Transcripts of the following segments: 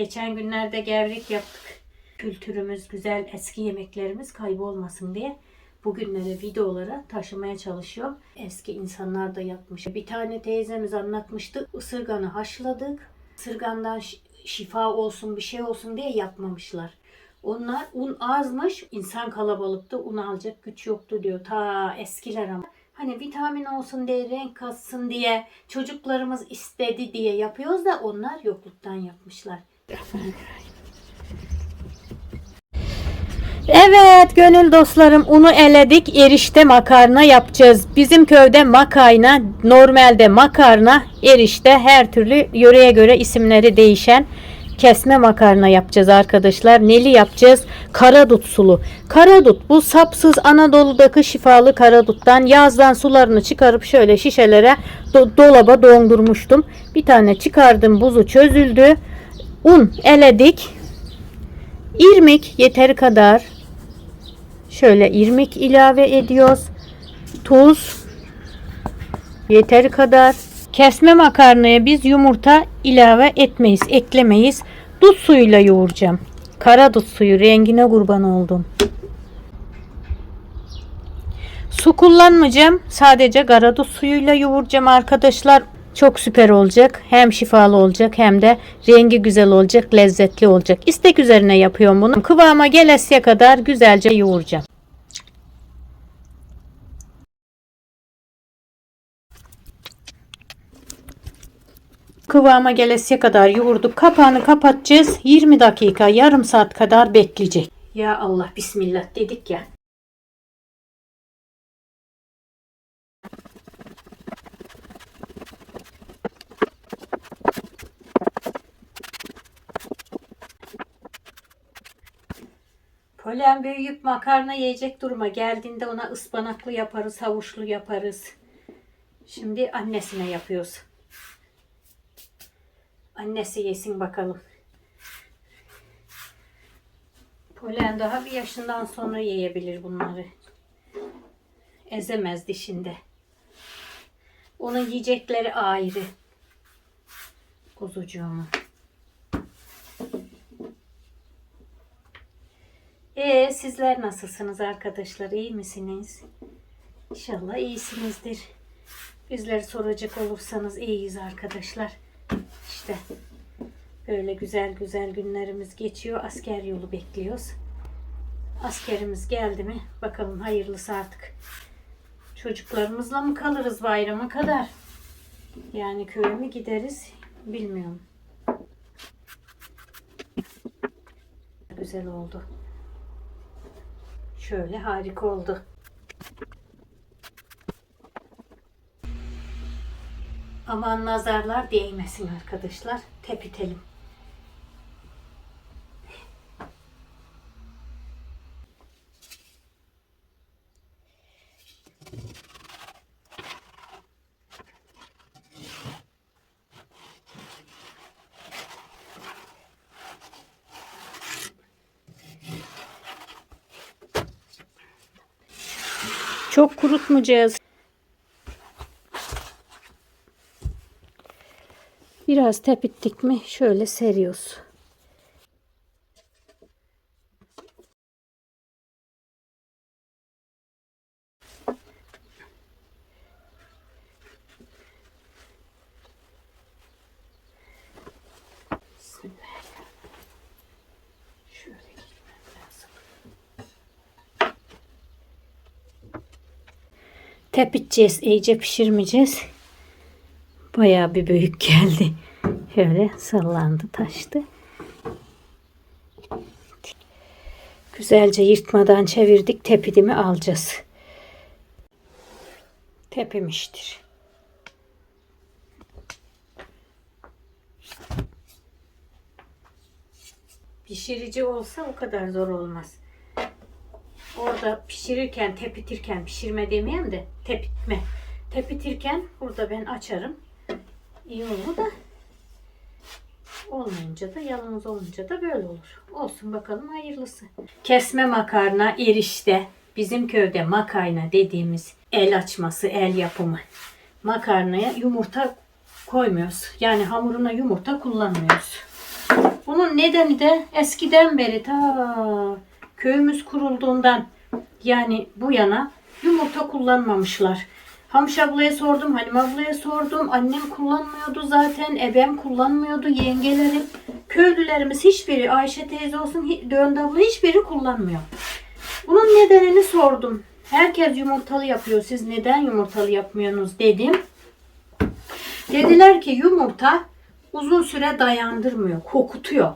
Geçen günlerde gevrek yaptık. Kültürümüz güzel, eski yemeklerimiz kaybolmasın diye bugünlere videolara taşımaya çalışıyorum. Eski insanlar da yapmış. Bir tane teyzemiz anlatmıştı. Isırganı haşladık. Isırgandan şi- şifa olsun bir şey olsun diye yapmamışlar. Onlar un azmış. insan kalabalıktı. Un alacak güç yoktu diyor. Ta eskiler ama. Hani vitamin olsun diye, renk katsın diye, çocuklarımız istedi diye yapıyoruz da onlar yokluktan yapmışlar. Evet gönül dostlarım unu eledik erişte makarna yapacağız. Bizim köyde makayna normalde makarna erişte her türlü yöreye göre isimleri değişen kesme makarna yapacağız arkadaşlar. Neli yapacağız? Karadut sulu. Karadut bu sapsız Anadolu'daki şifalı karaduttan yazdan sularını çıkarıp şöyle şişelere do- dolaba dondurmuştum. Bir tane çıkardım buzu çözüldü. Un eledik. İrmik yeteri kadar Şöyle irmik ilave ediyoruz. Tuz yeteri kadar. Kesme makarnaya biz yumurta ilave etmeyiz, eklemeyiz. Dut suyuyla yoğuracağım. Kara dut suyu rengine kurban oldum. Su kullanmayacağım. Sadece kara dut suyuyla yoğuracağım arkadaşlar. Çok süper olacak. Hem şifalı olacak hem de rengi güzel olacak, lezzetli olacak. İstek üzerine yapıyorum bunu. Kıvama gelesiye kadar güzelce yoğuracağım. Kıvama gelesiye kadar yoğurduk. Kapağını kapatacağız. 20 dakika, yarım saat kadar bekleyecek. Ya Allah bismillah dedik ya. Polen büyüyüp makarna yiyecek duruma geldiğinde ona ıspanaklı yaparız, havuçlu yaparız. Şimdi annesine yapıyoruz. Annesi yesin bakalım. Polen daha bir yaşından sonra yiyebilir bunları. Ezemez dişinde. Onun yiyecekleri ayrı. Kuzucuğumu. Ee, sizler nasılsınız arkadaşlar? İyi misiniz? İnşallah iyisinizdir. Bizleri soracak olursanız iyiyiz arkadaşlar. İşte böyle güzel güzel günlerimiz geçiyor. Asker yolu bekliyoruz. Askerimiz geldi mi? Bakalım hayırlısı artık. Çocuklarımızla mı kalırız bayrama kadar? Yani köye mi gideriz? Bilmiyorum. Güzel oldu. Şöyle harika oldu. Aman nazarlar değmesin arkadaşlar. Tepitelim. Çok kurutmayacağız. Biraz tepittik mi şöyle seriyoruz. Bismillahirrahmanirrahim. Şöyle gitmem lazım. Tepiteceğiz, iyice pişirmeyeceğiz. Bayağı bir büyük geldi. Şöyle sallandı taştı. Güzelce yırtmadan çevirdik. Tepidimi alacağız. Tepimiştir. Pişirici olsa o kadar zor olmaz. Orada pişirirken, tepitirken, pişirme demeyeyim de tepitme. Tepitirken burada ben açarım. İyi olur da olmayınca da yalnız olunca da böyle olur. Olsun bakalım hayırlısı. Kesme makarna erişte bizim köyde makarna dediğimiz el açması, el yapımı. Makarnaya yumurta koymuyoruz. Yani hamuruna yumurta kullanmıyoruz. Bunun nedeni de eskiden beri ta köyümüz kurulduğundan yani bu yana yumurta kullanmamışlar. Hamış ablaya sordum, Halim ablaya sordum. Annem kullanmıyordu zaten, ebem kullanmıyordu, yengelerim. Köylülerimiz hiçbiri, Ayşe teyze olsun, Döndü abla hiçbiri kullanmıyor. Bunun nedenini sordum. Herkes yumurtalı yapıyor. Siz neden yumurtalı yapmıyorsunuz dedim. Dediler ki yumurta uzun süre dayandırmıyor, kokutuyor.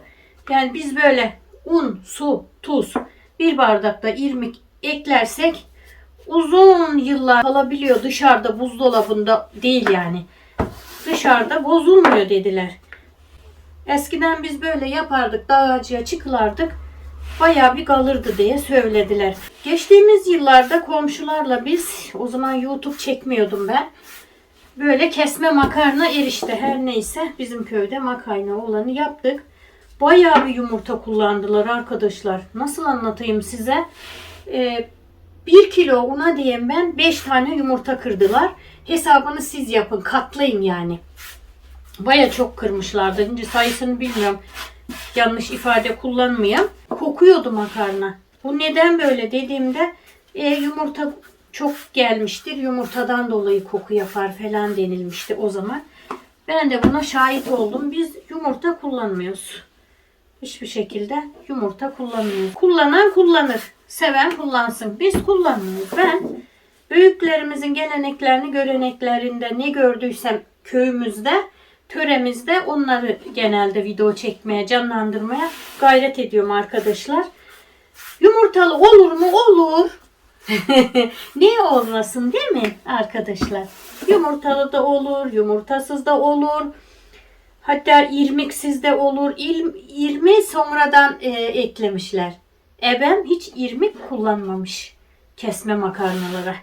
Yani biz böyle un, su, tuz bir bardakta irmik eklersek uzun yıllar kalabiliyor dışarıda buzdolabında değil yani. Dışarıda bozulmuyor dediler. Eskiden biz böyle yapardık, dağacıya çıkılardık. Bayağı bir kalırdı diye söylediler. Geçtiğimiz yıllarda komşularla biz, o zaman YouTube çekmiyordum ben. Böyle kesme makarna erişte her neyse bizim köyde makarna olanı yaptık. Bayağı bir yumurta kullandılar arkadaşlar. Nasıl anlatayım size? Ee, 1 kilo una diyeyim ben 5 tane yumurta kırdılar. Hesabını siz yapın katlayın yani. Baya çok kırmışlardı. Şimdi sayısını bilmiyorum. Yanlış ifade kullanmayayım. Kokuyordu makarna. Bu neden böyle dediğimde e, yumurta çok gelmiştir. Yumurtadan dolayı koku yapar falan denilmişti o zaman. Ben de buna şahit oldum. Biz yumurta kullanmıyoruz. Hiçbir şekilde yumurta kullanmıyoruz. Kullanan kullanır. Seven kullansın. Biz kullanmıyoruz. Ben büyüklerimizin geleneklerini, göreneklerinde ne gördüysem köyümüzde, töremizde onları genelde video çekmeye, canlandırmaya gayret ediyorum arkadaşlar. Yumurtalı olur mu? Olur. Niye olmasın değil mi arkadaşlar? Yumurtalı da olur, yumurtasız da olur. Hatta irmiksiz de olur. İl, irmi sonradan e, eklemişler. Ebem hiç irmik kullanmamış kesme makarnalara.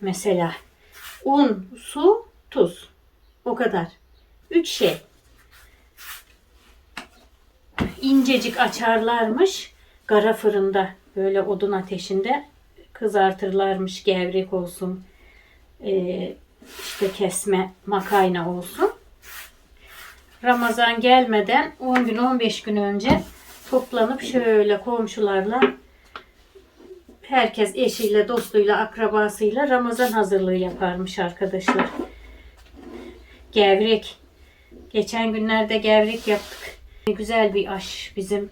Mesela un, su, tuz. O kadar. Üç şey. İncecik açarlarmış. Kara fırında böyle odun ateşinde kızartırlarmış gevrek olsun. Ee, işte kesme makayna olsun. Ramazan gelmeden 10 gün 15 gün önce toplanıp şöyle komşularla herkes eşiyle, dostuyla, akrabasıyla Ramazan hazırlığı yaparmış arkadaşlar. Gevrek. Geçen günlerde gevrek yaptık. Güzel bir aş bizim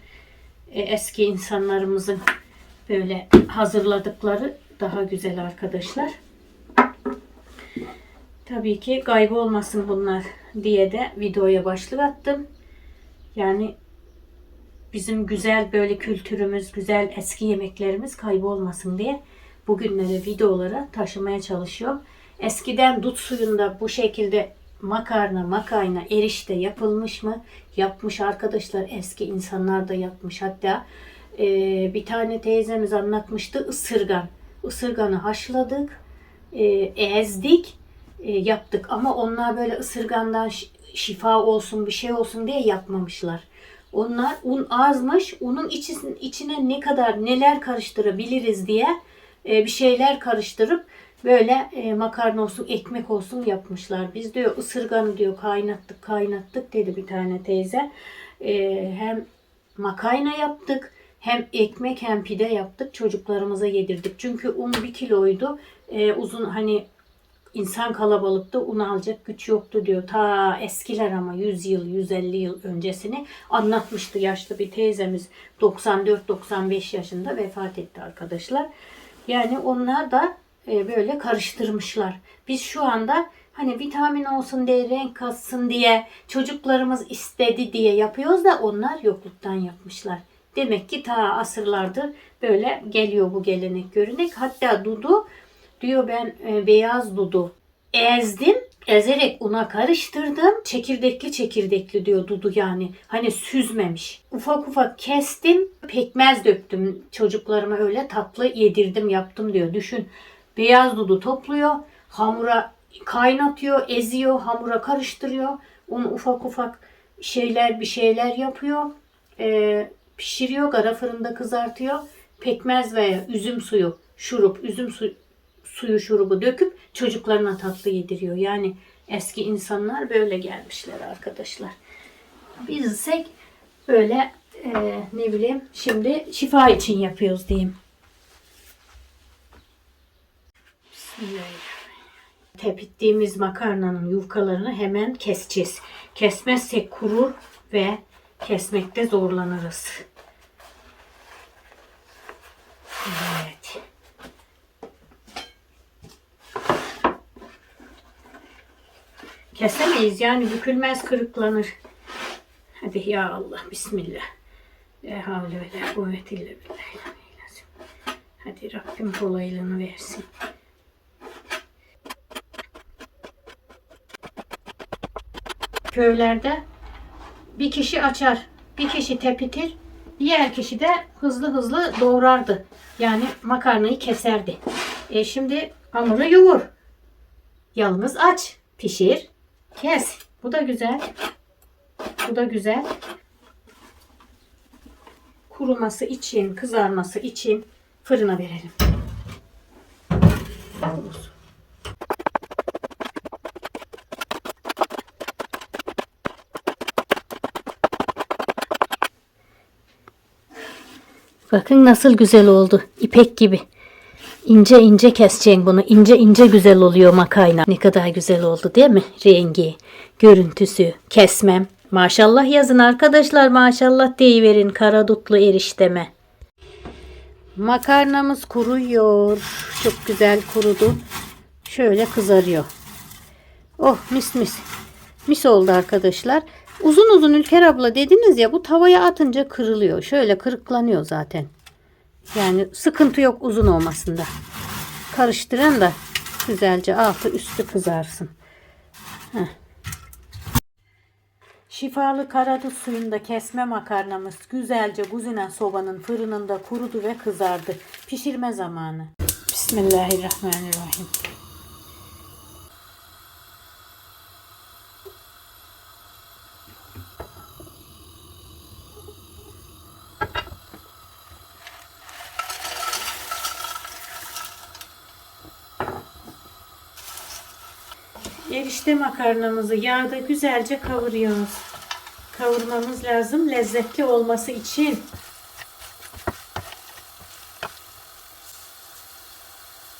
e, eski insanlarımızın böyle hazırladıkları daha güzel arkadaşlar. Tabii ki kaybolmasın bunlar diye de videoya başlık attım. Yani bizim güzel böyle kültürümüz, güzel eski yemeklerimiz kaybolmasın diye bugünleri videolara taşımaya çalışıyorum. Eskiden dut suyunda bu şekilde makarna, makarna, erişte yapılmış mı? Yapmış arkadaşlar. Eski insanlar da yapmış. Hatta e, bir tane teyzemiz anlatmıştı ısırgan. Isırganı haşladık, e, ezdik, e, yaptık. Ama onlar böyle ısırgandan şi- şifa olsun, bir şey olsun diye yapmamışlar. Onlar un azmış, unun içine ne kadar neler karıştırabiliriz diye e, bir şeyler karıştırıp böyle e, makarna olsun, ekmek olsun yapmışlar. Biz diyor ısırganı diyor kaynattık, kaynattık dedi bir tane teyze. E, hem makarna yaptık, hem ekmek hem pide yaptık. Çocuklarımıza yedirdik. Çünkü un bir kiloydu. Uzun hani insan kalabalıkta un alacak güç yoktu diyor. Ta eskiler ama 100 yıl, 150 yıl öncesini anlatmıştı yaşlı bir teyzemiz. 94-95 yaşında vefat etti arkadaşlar. Yani onlar da e, böyle karıştırmışlar. Biz şu anda hani vitamin olsun diye, renk katsın diye, çocuklarımız istedi diye yapıyoruz da onlar yokluktan yapmışlar. Demek ki ta asırlardır böyle geliyor bu gelenek görenek. Hatta Dudu diyor ben e, beyaz dudu ezdim. Ezerek una karıştırdım. Çekirdekli çekirdekli diyor Dudu yani. Hani süzmemiş. Ufak ufak kestim. Pekmez döktüm. Çocuklarıma öyle tatlı yedirdim yaptım diyor. Düşün. Beyaz dudu topluyor. Hamura kaynatıyor, eziyor, hamura karıştırıyor. Onu ufak ufak şeyler bir şeyler yapıyor. Ee, pişiriyor, kara fırında kızartıyor. Pekmez veya üzüm suyu, şurup, üzüm suyu suyu şurubu döküp çocuklarına tatlı yediriyor. Yani eski insanlar böyle gelmişler arkadaşlar. Biz ise Böyle e, ne bileyim şimdi şifa için yapıyoruz diyeyim. Bismillahirrahmanirrahim. Tepittiğimiz makarnanın yufkalarını hemen keseceğiz. Kesmezsek kurur ve kesmekte zorlanırız. Evet. Kesemeyiz yani bükülmez kırıklanır. Hadi ya Allah bismillah. La havle. Hadi Rabbim kolaylığını versin. Köylerde bir kişi açar, bir kişi tepitir, diğer kişi de hızlı hızlı doğrardı. Yani makarnayı keserdi. E şimdi hamuru yoğur. Yalnız aç, pişir, kes. Bu da güzel. Bu da güzel. Kuruması için, kızarması için fırına verelim. Bakın nasıl güzel oldu. İpek gibi. İnce ince keseceksin bunu. İnce ince güzel oluyor makarna. Ne kadar güzel oldu değil mi? Rengi, görüntüsü, kesmem. Maşallah yazın arkadaşlar maşallah deyiverin kara dutlu erişteme. Makarnamız kuruyor. Çok güzel kurudu. Şöyle kızarıyor. Oh mis mis. Mis oldu arkadaşlar. Uzun uzun Ülker abla dediniz ya bu tavaya atınca kırılıyor. Şöyle kırıklanıyor zaten. Yani sıkıntı yok uzun olmasında. Karıştırın da güzelce altı üstü kızarsın. Şifalı karadut suyunda kesme makarnamız güzelce kuzinen sobanın fırınında kurudu ve kızardı. Pişirme zamanı. Bismillahirrahmanirrahim. Erişte makarnamızı yağda güzelce kavuruyoruz. Kavurmamız lazım lezzetli olması için.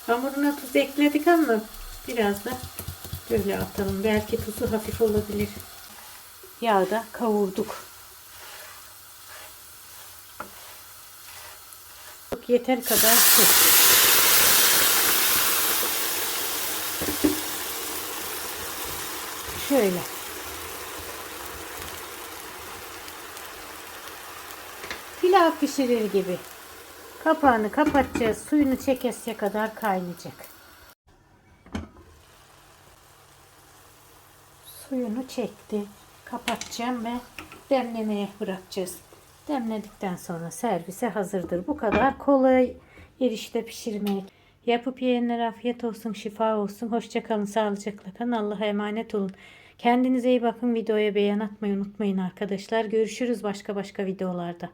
Hamuruna tuz ekledik ama biraz da böyle atalım. Belki tuzu hafif olabilir. Yağda kavurduk. Yeter kadar su. Şöyle. Pilav pişirir gibi. Kapağını kapatacağız. Suyunu çekesiye kadar kaynayacak. Suyunu çekti. Kapatacağım ve demlemeye bırakacağız. Demledikten sonra servise hazırdır. Bu kadar kolay erişte pişirmek. Yapıp yiyenlere afiyet olsun, şifa olsun. Hoşçakalın, sağlıcakla kalın. Allah'a emanet olun. Kendinize iyi bakın. Videoya beğen atmayı unutmayın arkadaşlar. Görüşürüz başka başka videolarda.